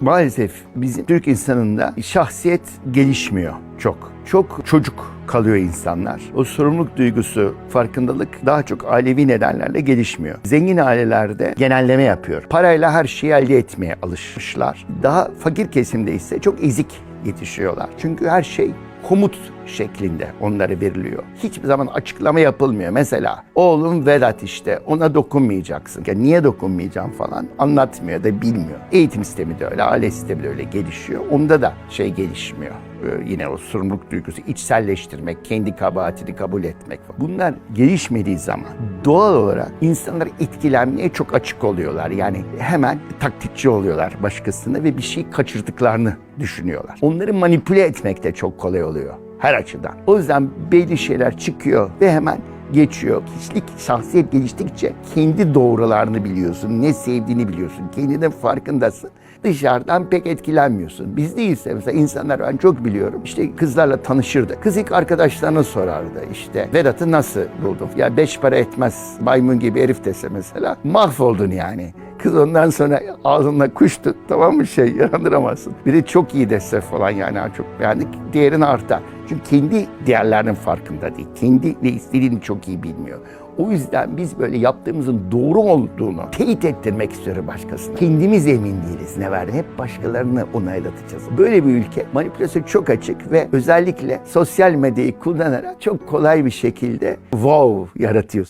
Maalesef bizim Türk insanında şahsiyet gelişmiyor çok. Çok çocuk kalıyor insanlar. O sorumluluk duygusu, farkındalık daha çok ailevi nedenlerle gelişmiyor. Zengin ailelerde genelleme yapıyor. Parayla her şeyi elde etmeye alışmışlar. Daha fakir kesimde ise çok ezik yetişiyorlar. Çünkü her şey komut şeklinde onlara veriliyor. Hiçbir zaman açıklama yapılmıyor. Mesela oğlum Vedat işte ona dokunmayacaksın. Ya niye dokunmayacağım falan anlatmıyor da bilmiyor. Eğitim sistemi de öyle, aile sistemi de öyle gelişiyor. Onda da şey gelişmiyor. Ee, yine o sorumluluk duygusu, içselleştirmek, kendi kabahatini kabul etmek. Bunlar gelişmediği zaman doğal olarak insanlar etkilenmeye çok açık oluyorlar. Yani hemen taklitçi oluyorlar başkasına ve bir şey kaçırdıklarını düşünüyorlar. Onları manipüle etmek de çok kolay oluyor her açıdan. O yüzden belli şeyler çıkıyor ve hemen geçiyor. Kişilik, şahsiyet geliştikçe kendi doğrularını biliyorsun, ne sevdiğini biliyorsun, kendinin farkındasın. Dışarıdan pek etkilenmiyorsun. Biz değilse mesela insanlar ben çok biliyorum işte kızlarla tanışırdı. Kız ilk arkadaşlarına sorardı işte Vedat'ı nasıl buldun? Ya beş para etmez maymun gibi herif dese mesela mahvoldun yani. Kız ondan sonra ağzında kuş tut tamam mı şey yandıramazsın. Biri çok iyi dese falan yani çok beğendik değerin artar. Çünkü kendi değerlerinin farkında değil. Kendi ne istediğini çok iyi bilmiyor. O yüzden biz böyle yaptığımızın doğru olduğunu teyit ettirmek istiyoruz başkasına. Kendimiz emin değiliz ne verdi. Hep başkalarını onaylatacağız. Böyle bir ülke manipülasyon çok açık ve özellikle sosyal medyayı kullanarak çok kolay bir şekilde wow yaratıyorsun.